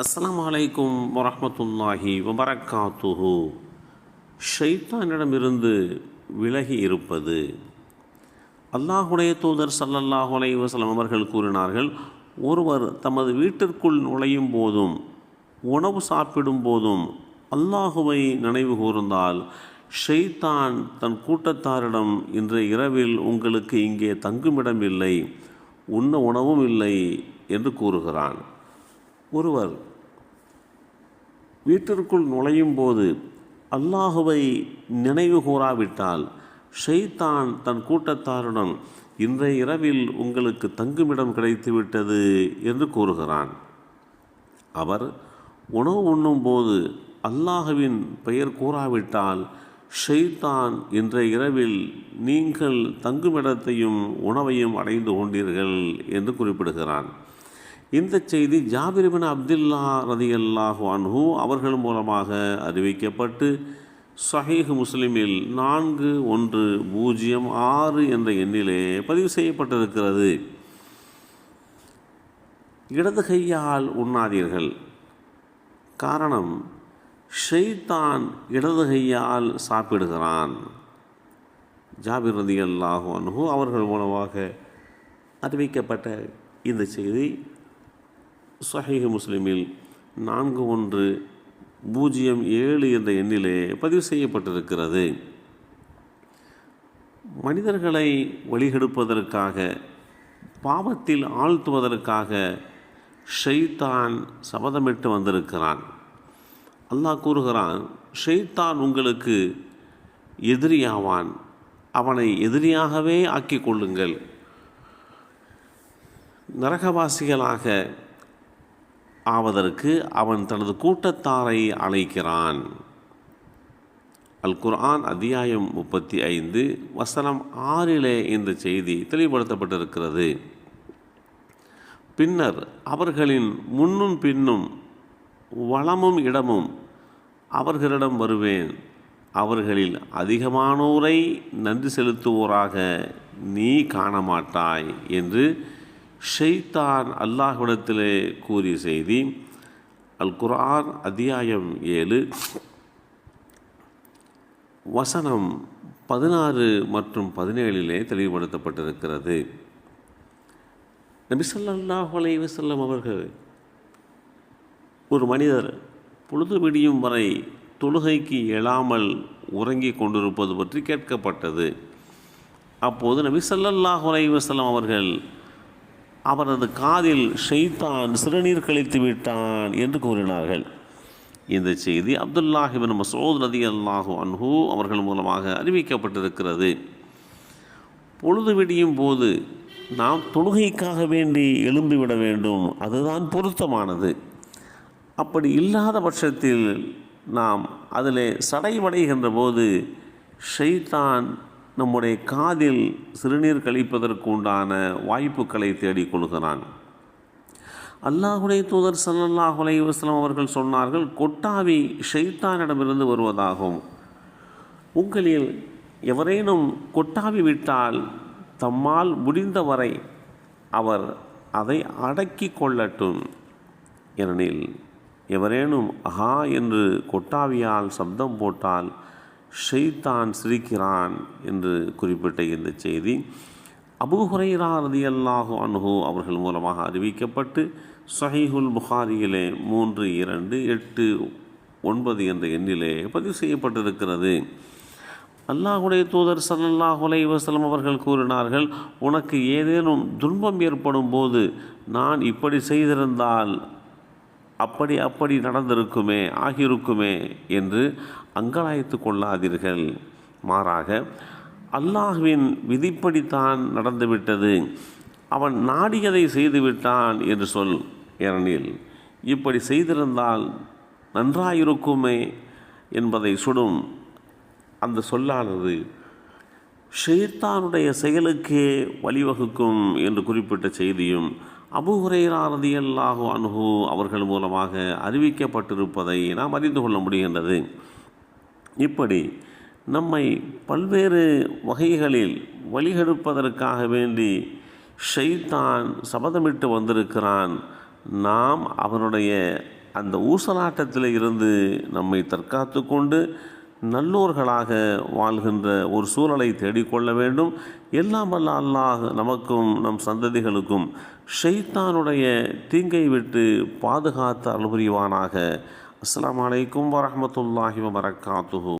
அஸ்லாம் வலைக்கும் வரமத்துல்லாஹி வபரக்காத்துஹு. ஷைத்தானிடமிருந்து விலகி இருப்பது. அல்லாஹுடைய தூதர் சல்லல்லாஹு அலை வசலம் அவர்கள் கூறினார்கள் ஒருவர் தமது வீட்டிற்குள் நுழையும் போதும் உணவு சாப்பிடும் போதும் அல்லாஹுவை நினைவு கூர்ந்தால் ஷெய்தான் தன் கூட்டத்தாரிடம் இன்றைய இரவில் உங்களுக்கு இங்கே தங்குமிடம் இல்லை உண்ண உணவும் இல்லை என்று கூறுகிறான். ஒருவர் வீட்டிற்குள் நுழையும் போது அல்லாஹுவை நினைவு கூறாவிட்டால் ஷைத்தான் தன் கூட்டத்தாருடன் இன்றைய இரவில் உங்களுக்கு தங்குமிடம் கிடைத்துவிட்டது என்று கூறுகிறான். அவர் உணவு உண்ணும்போது அல்லாஹுவின் பெயர் கூறாவிட்டால் ஷெய்தான் இன்றைய இரவில் நீங்கள் தங்குமிடத்தையும் உணவையும் அடைந்து கொண்டீர்கள் என்று குறிப்பிடுகிறான். இந்த செய்தி ஜாபிரிபின் அப்துல்லா ரதி அன்ஹூ அவர்கள் மூலமாக அறிவிக்கப்பட்டு சஹீஹ் முஸ்லிமில் நான்கு ஒன்று பூஜ்ஜியம் ஆறு என்ற எண்ணிலே பதிவு செய்யப்பட்டிருக்கிறது. இடது கையால் உண்ணாதீர்கள். காரணம் ஷெய்தான் இடது கையால் சாப்பிடுகிறான். ஜாபிர் ரதி அல்லாஹு அன்ஹு அவர்கள் மூலமாக அறிவிக்கப்பட்ட இந்த செய்தி. சஹீஹ் முஸ்லீமில் நான்கு ஒன்று பூஜ்ஜியம் ஏழு என்ற எண்ணிலே பதிவு செய்யப்பட்டிருக்கிறது. மனிதர்களை வழிகெடுப்பதற்காக பாவத்தில் ஆழ்த்துவதற்காக ஷெய்தான் சபதமிட்டு வந்திருக்கிறான். அல்லாஹ் கூறுகிறான் ஷெய்தான் உங்களுக்கு எதிரியாவான். அவனை எதிரியாகவே ஆக்கிக் கொள்ளுங்கள். நரகவாசிகளாக ஆவதற்கு அவன் தனது கூட்டத்தாரை அழைக்கிறான். அல் குர்ஆன் அத்தியாயம் முப்பத்தி ஐந்து வசனம் ஆறிலே இந்த செய்தி தெளிவுபடுத்தப்பட்டிருக்கிறது. பின்னர் அவர்களின் முன்னும் பின்னும் வளமும் இடமும் அவர்களிடம் வருவேன். அவர்களில் அதிகமானோரை நன்றி செலுத்துவோராக நீ காண மாட்டாய் என்று ஷெய்தான் அல்லாஹ்விடத்திலே கூறிய செய்தி அல் குர்ஆன் அத்தியாயம் ஏழு வசனம் பதினாறு மற்றும் பதினேழிலே தெளிவுபடுத்தப்பட்டிருக்கிறது. நபிசல்லாஹ் அலைவசல்லம் அவர்கள் ஒரு மனிதர் பொழுது விடியும் வரை தொழுகைக்கு எழாமல் உறங்கிக் கொண்டிருப்பது பற்றி கேட்கப்பட்டது. அப்போது நபி சல்லல்லாஹ் அலைவசல்லம் அவர்கள் அவரது காதில் ஷெய்தான் சிறுநீர் கழித்து விட்டான் என்று கூறினார்கள். இந்த செய்தி அப்துல்லாஹிபின் மசோத் நதி அல்லாஹூ அன்ஹூ அவர்கள் மூலமாக அறிவிக்கப்பட்டிருக்கிறது. பொழுது விடியும் போது நாம் தொழுகைக்காக வேண்டி எழும்பிவிட வேண்டும். அதுதான் பொருத்தமானது. அப்படி இல்லாத பட்சத்தில் நாம் அதில் சடைவடைகின்ற போது ஷெய்தான் நம்முடைய காதில் சிறுநீர் கழிப்பதற்கு உண்டான வாய்ப்புகளை தேடிக்கொள்கிறான் அல்லாஹுடைய தூதர் சல்லல்லாஹ் அலைவாஸ்லாம் அவர்கள் சொன்னார்கள் கொட்டாவி ஷைத்தானிடமிருந்து வருவதாகும். உங்களில் எவரேனும் கொட்டாவி விட்டால் தம்மால் முடிந்தவரை அவர் அதை அடக்கி கொள்ளட்டும். ஏனெனில் எவரேனும் அஹா என்று கொட்டாவியால் சப்தம் போட்டால் ஷெய்தான் சிரிக்கிறான் என்று குறிப்பிட்ட இந்த செய்தி அபு ஹுரைரா ரதி அல்லாஹு அன்ஹு அவர்கள் மூலமாக அறிவிக்கப்பட்டு சஹீஹுல் புகாரியிலே மூன்று இரண்டு எட்டு ஒன்பது என்ற எண்ணிலே பதிவு செய்யப்பட்டிருக்கிறது. அல்லாஹுடைய தூதர் சல்லல்லாஹ் அலை வசலம் அவர்கள் கூறினார்கள் உனக்கு ஏதேனும் துன்பம் ஏற்படும் போது நான் இப்படி செய்திருந்தால் அப்படி அப்படி நடந்திருக்குமே ஆகியிருக்குமே என்று அங்கலாய்த்து கொள்ளாதீர்கள். மாறாக அல்லாஹுவின் விதிப்படித்தான் நடந்துவிட்டது. அவன் நாடியதை செய்துவிட்டான் என்று சொல் ஏனெனில் இப்படி செய்திருந்தால் நன்றாயிருக்குமே என்பதை சுடும். அந்த சொல்லானது ஷெய்தானுடைய செயலுக்கே வழிவகுக்கும் என்று குறிப்பிட்ட செய்தியும் அபு ஹுரைரா ரதியல்லாஹு அனுகு அவர்கள் மூலமாக அறிவிக்கப்பட்டிருப்பதை நாம் அறிந்து கொள்ள முடிகின்றது. இப்படி நம்மை பல்வேறு வகைகளில் வழிகெடுப்பதற்காக வேண்டி ஷெய்தான் சபதமிட்டு வந்திருக்கிறான். நாம் அவனுடைய அந்த ஊசலாட்டத்தில் இருந்து நம்மை தற்காத்து கொண்டு நல்லோர்களாக வாழ்கின்ற ஒரு சூழலை தேடிக்கொள்ள வேண்டும். எல்லாம் வல்ல அல்லாஹ் நமக்கும் நம் சந்ததிகளுக்கும் ஷைத்தானுடைய தீங்கை விட்டு பாதுகாத்து அலுபுரிவானாக அஸ்லாம் அலைக்கும் வரமத்துல்லாஹி வபரகாத்துஹு